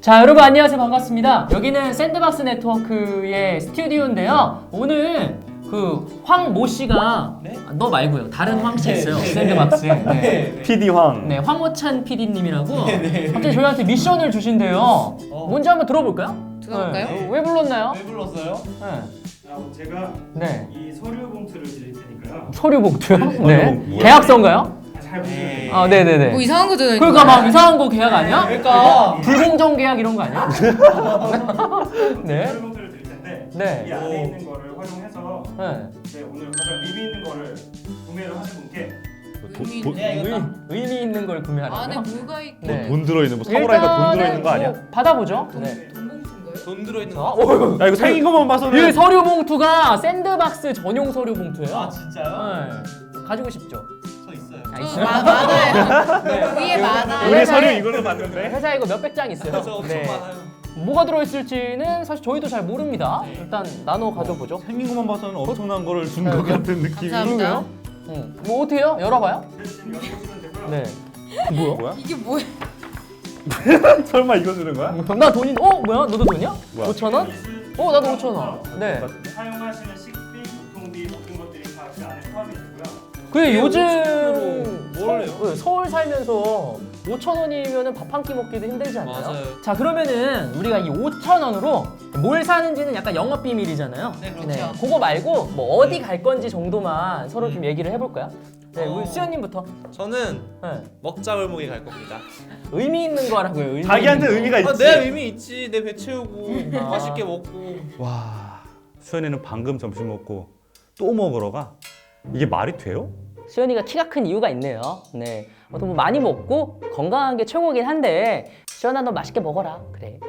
자 여러분 안녕하세요 반갑습니다 여기는 샌드박스 네트워크의 스튜디오인데요 오늘 그 황모 씨가 네? 아, 너 말고요 다른 황 씨 있어요 샌드박스에 네. PD 황. 네 황호찬 PD님이라고 갑자기 저희한테 미션을 주신대요 뭔지 한번 들어볼까요? 들어볼까요? 네. 왜 불렀나요? 왜 불렀어요? 네. 아, 제가 네. 이 서류 봉투를 드릴 테니까요. 서류 봉투요? 네. 뭐야? 계약서인가요? 잘 보시면 돼요. 아 네네네 뭐 이상한 거 들어. 그러니까 막 이상한 거 계약 아니야? 그러니까. 불공정 계약 이런 거 아니야? 네. 드릴 텐데 네. 이 안에 있는 거를 활용해서 네. 이제 오늘 가장 의미 있는 거를 구매를 하신 분께 의미 돈, 네. 의, 의미 있는 걸 안에 구매하라고요? 뭐가 있고 네. 돈 들어있는 뭐 사무라이가 돈 들어있는 거 아니야? 일단은 뭐 받아보죠. 돈, 네. 돈 봉투인가요? 돈 들어있는 자, 거. 어, 야 이거 생긴 것만 이 봐서는 서류 봉투가 샌드박스 전용 서류 봉투예요. 아 진짜요? 네. 가지고 싶죠. 저 있어요. 아? 마, 많아요. 위에 많아. 우리 회사에- 서류 이걸로 봤는데. 회사 이거 몇백 장 있어요. 저 엄청 네. 많아요. 뭐가 들어있을지는 사실 저희도 잘 모릅니다. 네. 일단 나눠 가져보죠. 생긴 것만 봐서는 엄청난 거를 준 것 같은 느낌이. 감사합니다. 응. 뭐 어떻게 해요? 열어봐요. 네. 뭐야? 이게 뭐야? 설마 이거 주는 거야? 나 돈이 어 뭐야? 너도 돈이야? 뭐야? 5천 원? 어 나도 5천 원. 네. 사용하시는 식 되고요. 그 요즘 돈으로 뭘 해요? 서, 서울 살면서 5천 원이면은 밥한 끼 먹기도 힘들지 않나요? 맞아요. 자 그러면은 우리가 이 5천 원으로 뭘 사는지는 약간 영업 비밀이잖아요. 네, 그렇죠. 그거 말고 뭐 어디 갈 건지 정도만 서로 좀 얘기를 해볼까요? 네, 우리 어. 수현님부터. 저는 네. 먹자 골목에 갈 겁니다. 의미 있는 거라고요. 의미 자기한테 있는 거. 의미가 아, 있지. 내 의미 있지. 내 배 채우고 아. 맛있게 먹고. 와 수현이는 방금 점심 먹고 또 먹으러 가. 이게 말이 돼요? 수현이가 키가 큰 이유가 있네요. 네. 아무튼 뭐 많이 먹고 건강한 게 최고긴 한데 수현아 너 맛있게 먹어라. 그래.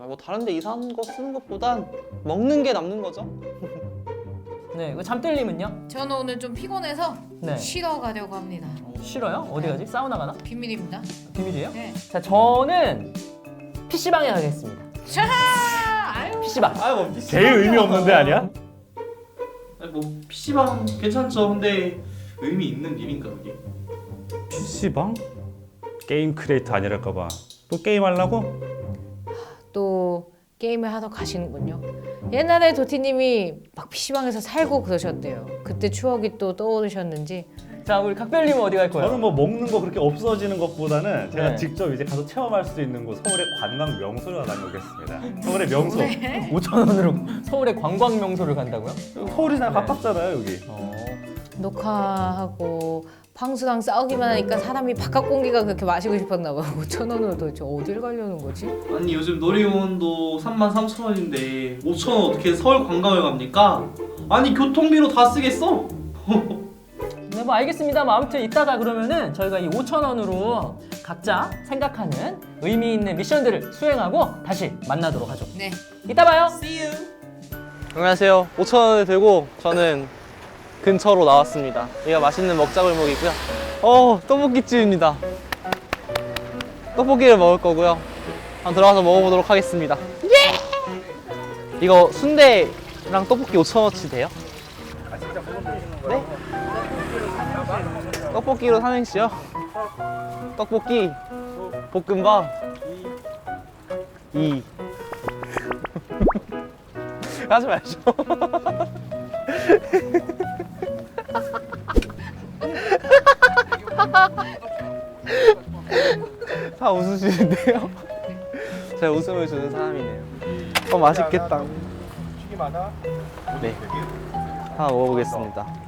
아, 뭐 다른데 이상한 거 쓰는 것보단 먹는 게 남는 거죠. 네. 그 잠들님은요? 저는 오늘 좀 피곤해서 네. 쉬러 가려고 합니다. 싫어요? 어디 가지? 사우나 가나? 비밀입니다. 비밀이에요? 네. 자 저는 PC방에 가겠습니다. 샤! 아유. PC방. 아, 뭐 PC방. 제일 의미 없는 데 아니야? 뭐 PC방 괜찮죠. 근데 의미 있는 일인가 그게? PC방? 게임 크리에이터 아니랄까 봐. 또 게임 하려고? 또 게임을 하러 가시는군요. 옛날에 도티님이 막 PC방에서 살고 그러셨대요. 그때 추억이 또 떠오르셨는지 자 우리 각별님은 어디 갈 거예요? 저는 뭐 먹는 거 그렇게 없어지는 것보다는 제가 네. 직접 이제 가서 체험할 수 있는 곳 서울의 관광 명소를 다녀오겠습니다. 서울의 명소. 5천 원으로 서울의 관광 명소를 간다고요? 서울이랑 네. 가깝잖아요 여기. 어. 녹화하고 팡수랑 싸우기만 하니까 사람이 바깥 공기가 그렇게 마시고 싶었나 봐요. 5천 원으로 도대체 어딜 가려는 거지? 아니 요즘 놀이공원도 3만 3천 원인데 5천 원 어떻게 서울 관광을 갑니까? 아니 교통비로 다 쓰겠어? 네, 뭐 알겠습니다. 뭐 아무튼 이따가 그러면은 저희가 이 5천 원으로 각자 생각하는 의미 있는 미션들을 수행하고 다시 만나도록 하죠. 네. 이따 봐요. 안녕하세요. 5천 원을 들고 저는 근처로 나왔습니다. 여기가 맛있는 먹자골목이고요. 어, 떡볶이집입니다. 떡볶이를 먹을 거고요. 한번 들어가서 먹어보도록 하겠습니다. 예! 이거 순대랑 떡볶이 5천 원어치 돼요? 네? 떡볶이로 삼행시요? 떡볶이, 볶음밥, 이. 하지 말죠. 다 웃으시는데요? 제가 웃음을 주는 사람이네요. 어 맛있겠다. 네. 하나 먹어보겠습니다.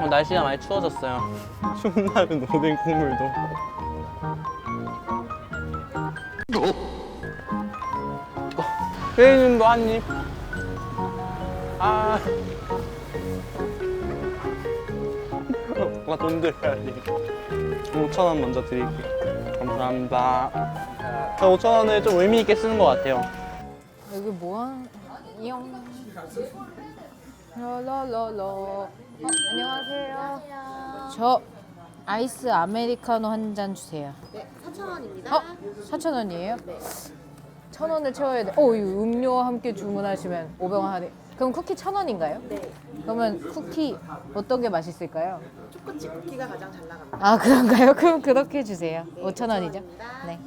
어, 날씨가 많이 추워졌어요. 추운 날은 오뎅 국물도. 회님도 한 입. 아. 어, 돈 드려야지. 5천 원 먼저 드릴게요. 감사합니다. 저 5천 원을 좀 의미 있게 쓰는 것 같아요. 여기 뭐야? 이영. 라라라라. 어, 안녕하세요. 저 아이스 아메리카노 한 잔 주세요. 네, 4,000원입니다. 어? 4천 원이에요? 천 원을 채워야 돼. 어, 이 음료와 함께 주문하시면 500원 하네. 그럼 쿠키 천 원인가요? 네. 그러면 쿠키 어떤 게 맛있을까요? 초코칩 쿠키가 가장 잘 나갑니다. 아 그런가요? 그럼 그렇게 주세요. 5천 원이죠? 네.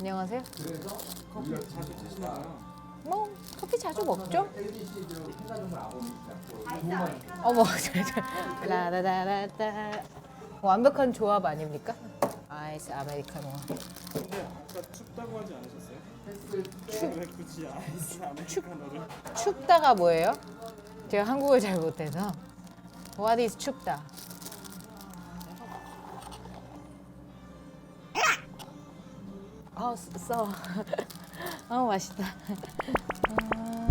안녕하세요. 뭐 커피 자주 먹죠? 어머, 라라라라따. 완벽한 조합 아닙니까? 아이스 아메리카노. 근데 아까 춥다고 하지 않으셨어요? 왜? 춥다가 뭐예요? 제가 한국어를 잘 못해서. What is 춥다? 아, 써. 아, 맛있다. 아,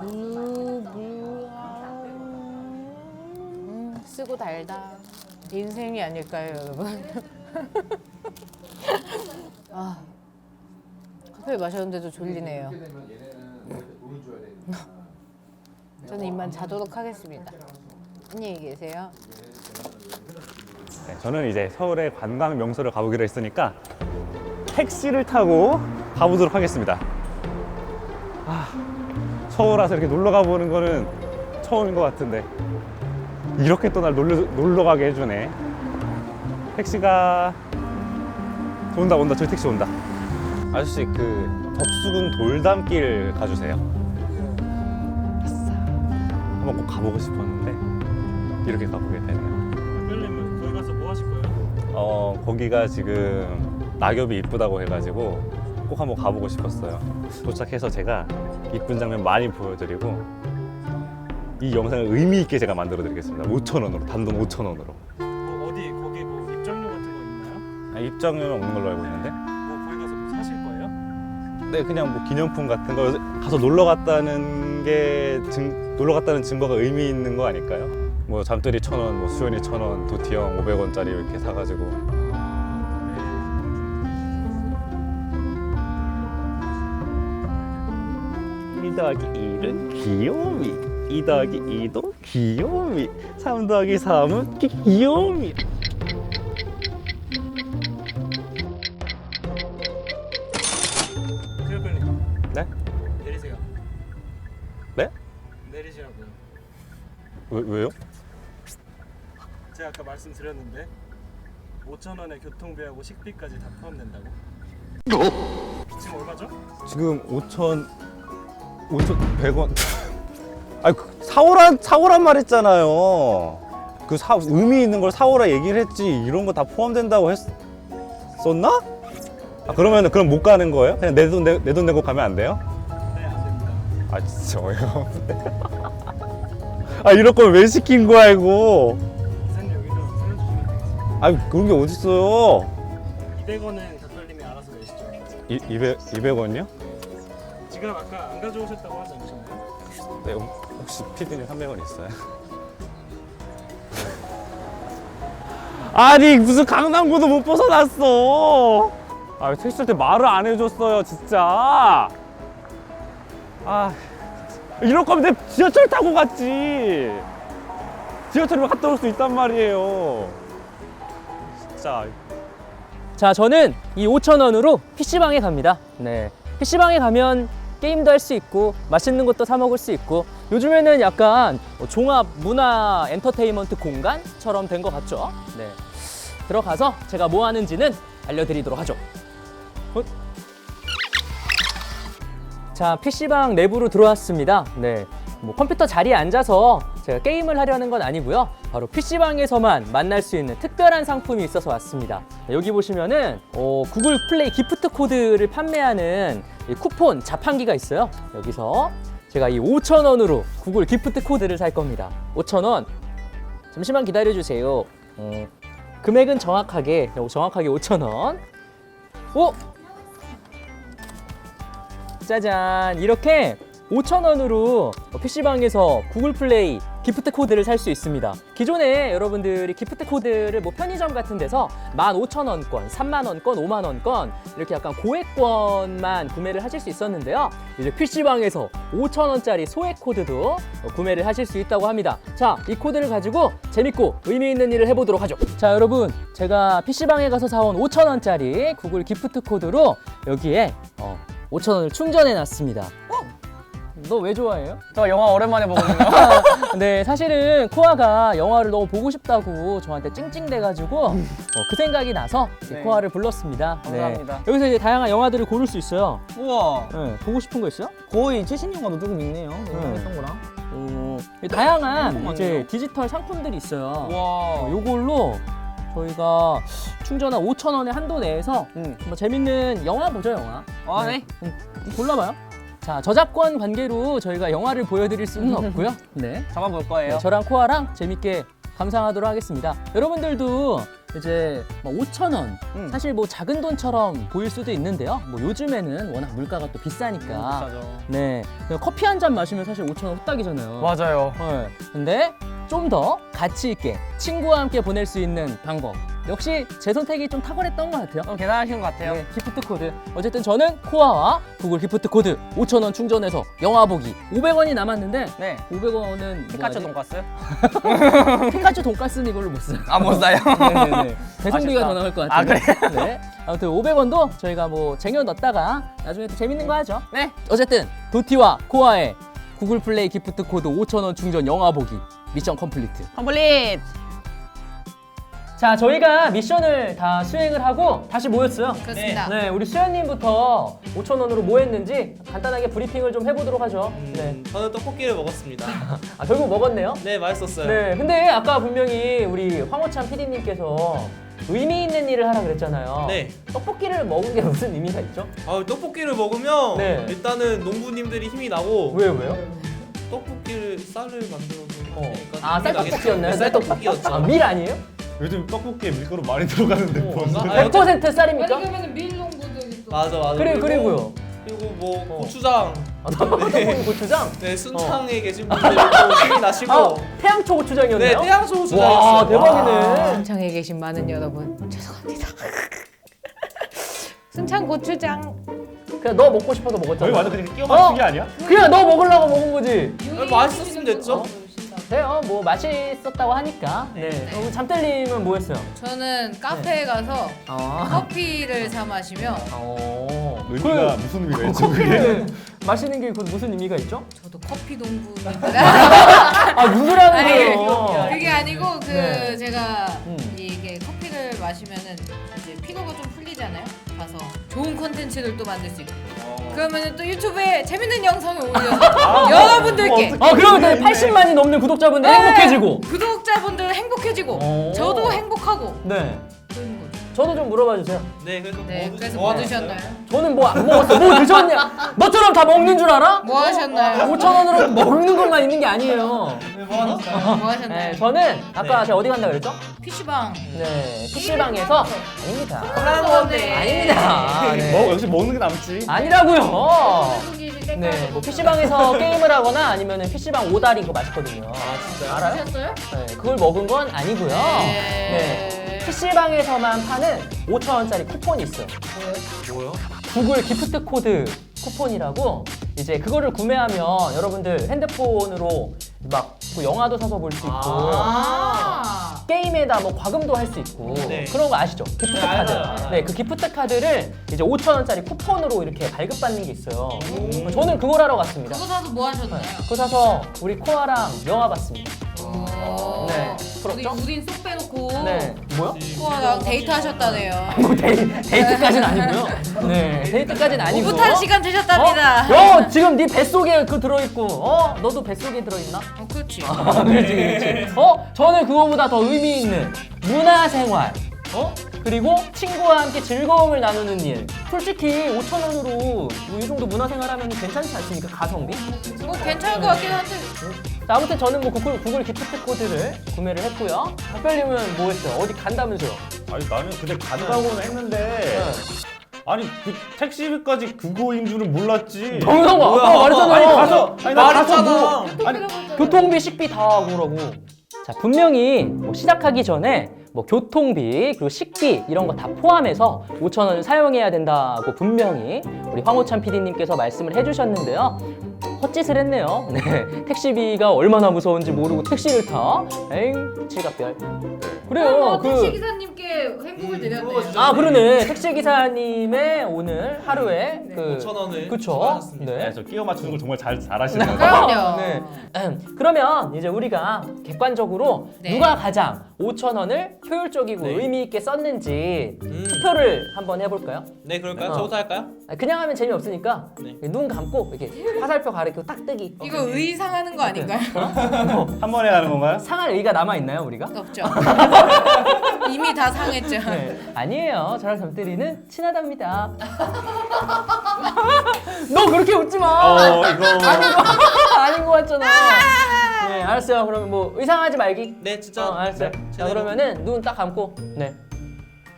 블루, 블루, 아, 음, 쓰고 달다. 인생이 아닐까요, 여러분? 아, 커피를 마셨는데도 졸리네요. 저는 입만 자도록 하겠습니다. 안녕히 계세요. 네, 저는 이제 서울의 관광 명소를 가보기로 했으니까 택시를 타고 가보도록 하겠습니다. 아, 서울 와서 이렇게 놀러 가보는 거는 처음인 것 같은데 이렇게 또 날 놀러, 놀러 가게 해주네. 택시가 온다 온다 저기 택시 온다. 아저씨 그 덕수궁 돌담길 가주세요. 아싸. 한번 꼭 가보고 싶었는데 이렇게 가보게 되네요. 별님은 거기 가서 뭐 하실 거예요? 어 거기가 지금 낙엽이 이쁘다고 해가지고 꼭 한번 가보고 싶었어요. 도착해서 제가 이쁜 장면 많이 보여드리고 이 영상을 의미 있게 제가 만들어드리겠습니다. 5천 원으로 단돈 5천 원으로. 뭐 어디 거기 뭐 입장료 같은 거 있나요? 아, 입장료는 없는 걸로 알고 있는데. 네 그냥 뭐 기념품 같은 거 가서 놀러 갔다는 게 증, 놀러 갔다는 증거가 의미 있는 거 아닐까요? 뭐 잠들이 천 원, 뭐 수연이 천 원, 도티형 500원짜리 이렇게 사가지고. 이 더하기 1은 귀요미. 이 더하기 2도 귀요미. 3 더하기 3은 귀요미 왜, 왜요? 제가 아까 말씀드렸는데 5천 원에 교통비하고 식비까지 다 포함된다고. 지금 얼마죠? 지금 5천 5천 100원 아니 그 사오란 사오란 말했잖아요 그 사, 의미 있는 걸 사오라 얘기를 했지 이런 거 다 포함된다고 했었나? 아 그러면은 그럼 못 가는 거예요? 그냥 내 돈 내 돈 내고 가면 안 돼요? 네, 안 됩니다. 아 진짜 어이없네 아 이럴 거면 왜 시킨 거야 이거 이사님 여기서 살려주시면 되겠습니다. 아 그런 게 어딨어요 200원은 닭별님이 알아서 내시죠. 이, 200, 200원이요? 지금 아까 안 가져오셨다고 하지 않으셨나요? 네 혹시 피디님 300원 있어요? 아니 무슨 강남구도 못 벗어났어 아 택시 탈때 말을 안 해줬어요 진짜 아 이럴 거면 내 지하철 타고 갔지 지하철로 갔다 올 수 있단 말이에요 진짜 자, 저는 이 5,000원으로 PC방에 갑니다. 네. PC방에 가면 게임도 할 수 있고 맛있는 것도 사 먹을 수 있고 요즘에는 약간 뭐 종합 문화 엔터테인먼트 공간처럼 된 것 같죠? 네. 들어가서 제가 뭐 하는지는 알려드리도록 하죠. 헛. 자, PC방 내부로 들어왔습니다. 네. 뭐 컴퓨터 자리에 앉아서 제가 게임을 하려는 건 아니고요. 바로 PC방에서만 만날 수 있는 특별한 상품이 있어서 왔습니다. 여기 보시면은 어, 구글 플레이 기프트 코드를 판매하는 이 쿠폰 자판기가 있어요. 여기서 제가 이 5,000원으로 구글 기프트 코드를 살 겁니다. 5,000원. 잠시만 기다려 주세요. 음, 금액은 정확하게 정확하게 5,000원. 오! 짜잔 이렇게 5,000원으로 PC방에서 구글 플레이 기프트 코드를 살 수 있습니다. 기존에 여러분들이 기프트 코드를 뭐 편의점 같은 데서 15,000원권, 3만원권, 5만원권 이렇게 약간 고액권만 구매를 하실 수 있었는데요. 이제 PC방에서 5,000원짜리 소액 코드도 구매를 하실 수 있다고 합니다. 자, 이 코드를 가지고 재밌고 의미 있는 일을 해보도록 하죠. 자, 여러분, 제가 PC방에 가서 사온 5,000원짜리 구글 기프트 코드로 여기에 어, 5,000원을 충전해 놨습니다. 너 왜 좋아해요? 저 영화 오랜만에 보거든요. 네, 사실은 코아가 영화를 너무 보고 싶다고 저한테 찡찡대가지고 어, 그 생각이 나서 이 네. 코아를 불렀습니다. 감사합니다. 네. 여기서 이제 다양한 영화들을 고를 수 있어요. 우와. 네, 보고 싶은 거 있어요? 거의 최신 영화도 조금 있네요. 네. 했던 거랑. 어, 다양한 많네요. 이제 디지털 상품들이 있어요. 와. 어, 요걸로 저희가 충전 한 5천 원의 한도 내에서 음. 뭐 재밌는 영화 보죠, 영화. 아, 네. 음, 골라봐요. 자, 저작권 관계로 저희가 영화를 보여드릴 수는 없고요. 네. 잡아볼 거예요. 네, 저랑 코아랑 재밌게 감상하도록 하겠습니다. 여러분들도 이제 뭐 5천 원 음. 사실 뭐 작은 돈처럼 보일 수도 있는데요. 뭐 요즘에는 워낙 물가가 또 비싸니까. 비싸죠. 네, 그냥 커피 한 잔 마시면 사실 5천 원 후딱이잖아요. 맞아요. 네. 근데 좀 더 가치 있게 친구와 함께 보낼 수 있는 방법. 역시 제 선택이 좀 탁월했던 것 같아요. 어, 대단하신 것 같아요. 네, 기프트 코드. 어쨌든 저는 코아와 구글 기프트 코드 5,000원 충전해서 영화 보기 500원이 남았는데 네. 500원은 피카츄 돈가스? 피카츄 돈가스는 이걸로 못 써요. 아, 못 사요? 네네네. 배송비가 아쉽다. 더 나올 것 아, 같은데. 네. 아무튼 500원도 저희가 뭐 쟁여 넣었다가 나중에 또 재밌는 거 하죠. 네. 어쨌든 도티와 코아의 구글 플레이 기프트 코드 5,000원 충전 영화 보기 미션 컴플리트. 컴플릿! 자, 저희가 미션을 다 수행을 하고 다시 모였어요. 그렇습니다. 네, 우리 수현님부터 5천 원으로 뭐 했는지 간단하게 브리핑을 좀 해보도록 하죠. 네. 음, 저는 떡볶이를 먹었습니다. 아, 결국 먹었네요. 네, 맛있었어요. 네, 근데 아까 분명히 우리 황호찬 PD님께서 의미 있는 일을 하라 그랬잖아요. 네. 떡볶이를 먹은 게 무슨 의미가 있죠? 아, 떡볶이를 먹으면 네. 일단은 농부님들이 힘이 나고 왜요, 왜요? 떡볶이를 쌀을 만들어서 어. 아, 쌀떡볶이였나요? 네, 쌀떡볶이였죠. 아, 밀 아니에요? 요즘 떡볶이에 밀가루 많이 들어가는데 어, 벌써. 아, 100% 쌀입니까? 그러면 밀농부들이 또 맞아, 맞아. 그리고, 그리고, 그리고요. 그리고 뭐 어. 고추장. 아, 떡볶이 고추장? 네, 순창에 계신 분들이 또 힘이 나시고. 아, 태양초 네, 고추장이었나요? 태양소 와, 고추장이었어요. 대박이네. 순창에 계신 많은 여러분 죄송합니다. 순창 고추장 그냥 너 먹고 싶어서 먹었잖아. 완전 그냥 끼워 맞추기 아니야? 그냥 너 먹으려고 먹은 거지. 아, 맛있었으면 됐죠. 그래요. 뭐 맛있었다고 하니까. 네. 그럼 잠들님은 뭐 했어요? 저는 카페에 가서 아. 커피를 사 마시며 어. 의미가 무슨 의미가 있죠? 그게? 커피를 마시는 게 그 무슨 의미가 있죠? 저도 커피 농부입니다. 아, 누구라는 아니, 거예요? 그게 아니고 그 네. 제가 음. 이게 커피를 마시면은 이제 피로가 좀 풀리잖아요. 가서 좋은 콘텐츠를 또 만들 수 있고. 그러면은 또 유튜브에 재밌는 영상을 올려서 여러분들께 아, 그러면 또 80만이 넘는 구독자분들 네. 행복해지고. 구독자분들 행복해지고 오. 저도 행복하고 네. 저도 좀 물어봐 주세요. 네, 그래서 네, 뭐, 그래서 하셨어요? 드셨나요? 저는 뭐 안 먹었어. 뭐 드셨냐? 너처럼 다 먹는 줄 알아? 뭐 하셨나요? 5천 원으로 먹는 것만 있는 게 아니에요. 네, 뭐 하셨어요? 뭐 하셨나요? 네, 저는 아까 네. 제가 어디 간다 그랬죠? PC방 네, PC방에서 아닙니다. 네. 아닙니다. 네. 뭐 역시 먹는 게 남지. 아니라고요. 네. 네, 뭐 PC방에서 게임을 하거나 아니면 PC방 오다리 그거 맛있거든요. 아, 진짜요? 알아요? 하셨어요? 네, 그걸 먹은 건 아니고요. 네. PC방에서만 파는 5,000원짜리 쿠폰이 있어요. 뭐요? 구글 기프트 코드 쿠폰이라고 이제 그거를 구매하면 여러분들 핸드폰으로 막그 영화도 사서 볼 수 있고 아. 게임에다 뭐 과금도 할 수 있고 네. 그런 거 아시죠? 기프트 네, 카드. 알아요, 알아요. 네, 그 기프트 카드를 이제 5,000원짜리 쿠폰으로 이렇게 발급받는 게 있어요. 저는 그걸 하러 갔습니다. 그거 사서 뭐 하셨나요? 그거 사서 우리 코아랑 영화 봤습니다. 오. 네, 부럽죠? 우린 쏙 빼놓고 네, 뭐요? 코아랑 데이트 하셨다네요. 뭐 데이, 데이트까지는 아니고요. 네, 데이트까지는 아니고. 오붓한 시간 되셨답니다. 어? 어, 지금 네 뱃속에 그 들어있고, 어? 너도 뱃속에 들어있나? 어, 그렇지. 아, 그렇지, 그렇지. 어? 저는 그거보다 더 의미 있는 문화생활. 어? 그리고 친구와 함께 즐거움을 나누는 일. 솔직히 5,000원으로 뭐이 정도 문화생활 하면 괜찮지 않습니까? 가성비? 뭐 괜찮을 것 같긴 한데. 자, 아무튼 저는 뭐 구글, 구글 기프트 코드를 구매를 했고요. 박별님은 뭐 했어요? 어디 간다면서요? 아니 나는 근데 간다고는 했는데 아니 그 택시비까지 그거인 줄은 몰랐지. 정성 아까 말했잖아요. 아니 가서 아니 나 가서 뭐 아니 교통비, 식비 다 그러고. 자, 분명히 뭐 시작하기 전에 뭐 교통비 그리고 식비 이런 거 다 포함해서 5천 원을 사용해야 된다고 분명히 우리 황호찬 PD님께서 말씀을 해주셨는데요. 헛짓을 했네요. 네, 택시비가 얼마나 무서운지 모르고 택시를 타. 엥, 칠갑별. 그래요. 그 택시 기사님께 행복을 드렸네요. 아 그러네 택시 기사님의 오늘 하루에 그 5천 원을 그쵸 추가하셨습니다. 네, 네. 저 끼워 맞추는 걸 정말 잘 잘하시네요. 그럼요. 네. 그러면 이제 우리가 객관적으로 네. 누가 가장 5천 원을 효율적이고 네. 의미 있게 썼는지 음. 투표를 한번 해볼까요? 네 그럴까요? 어. 저부터 할까요? 아, 그냥 하면 재미없으니까 네. 눈 감고 이렇게 화살표 가리키고 딱 뜨기. 이거 의상하는 거 아닌가요? 한 번에 하는 건가요? 상할 의가 남아 있나요 우리가? 없죠. 이미 다 상했죠. 네. 아니에요. 저랑 잠들이는 친하답니다. 너 그렇게 웃지 마. 어 이거 아닌 것 같잖아. 네, 알았어요. 그러면 뭐 의상하지 말기. 네 진짜 어, 알았어요. 네, 자, 제대로. 그러면은 눈 딱 감고. 네.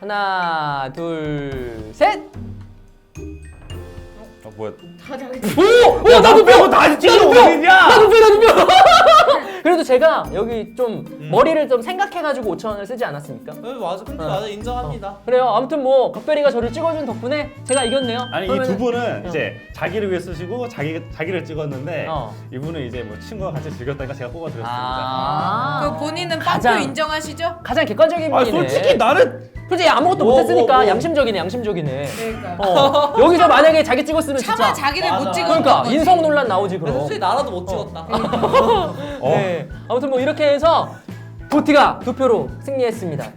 하나, 둘, 셋. 어, 뭐야? 오! 오, 나도 뼈! 나 지금 뼈! 어디냐? 나도 뼈, 나도 뼈! 그래도 제가 여기 좀 음. 머리를 좀 생각해가지고 5천 원을 쓰지 않았습니까? 네, 맞아 근데 어. 맞아 인정합니다. 그래요. 아무튼 뭐 각별이가 저를 찍어준 덕분에 제가 이겼네요. 아니 이 그러면은- 두 분은 어. 이제 자기를 위해 쓰시고 자기 자기를 찍었는데 어. 이분은 이제 뭐 친구와 같이 즐겼다니까 제가 뽑아드렸습니다. 아. 그 본인은 빵표 가장- 인정하시죠? 가장 객관적인 아 분이네. 솔직히 나는 솔직히 아무것도 뭐, 못했으니까 뭐, 뭐. 양심적이네, 양심적이네. 그러니까. 어. 여기서 만약에 자기 찍었으면 차마 진짜 자기를 못 맞아. 찍었던 그러니까 거지. 인성 논란 나오지 근데 그럼. 솔직히 나라도 못 찍었다. 어. 네. 아무튼 뭐 이렇게 해서 도티가 두 표로 승리했습니다.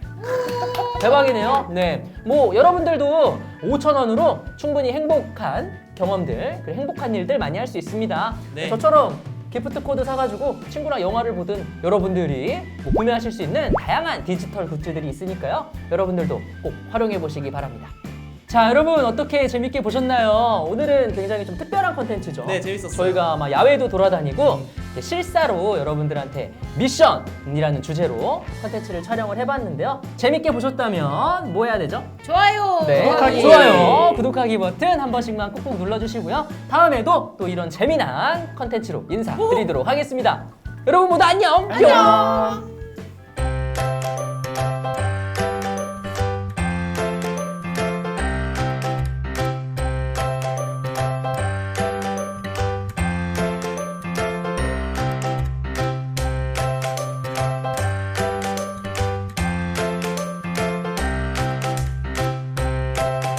대박이네요. 네. 뭐 여러분들도 5천 원으로 충분히 행복한 경험들, 그리고 행복한 일들 많이 할 수 있습니다. 네. 저처럼 기프트 코드 사가지고 친구랑 영화를 보든 여러분들이 뭐 구매하실 수 있는 다양한 디지털 굿즈들이 있으니까요. 여러분들도 꼭 활용해 보시기 바랍니다. 자, 여러분 어떻게 재밌게 보셨나요? 오늘은 굉장히 좀 특별한 컨텐츠죠. 네, 재밌었어요. 저희가 막 야외도 돌아다니고 이제 실사로 여러분들한테 미션이라는 주제로 컨텐츠를 촬영을 해봤는데요. 재밌게 보셨다면 뭐 해야 되죠? 좋아요. 네, 구독하기. 좋아요, 구독하기 버튼 한 번씩만 꾹꾹 눌러주시고요. 다음에도 또 이런 재미난 컨텐츠로 인사드리도록 하겠습니다. 여러분 모두 안녕. 안녕.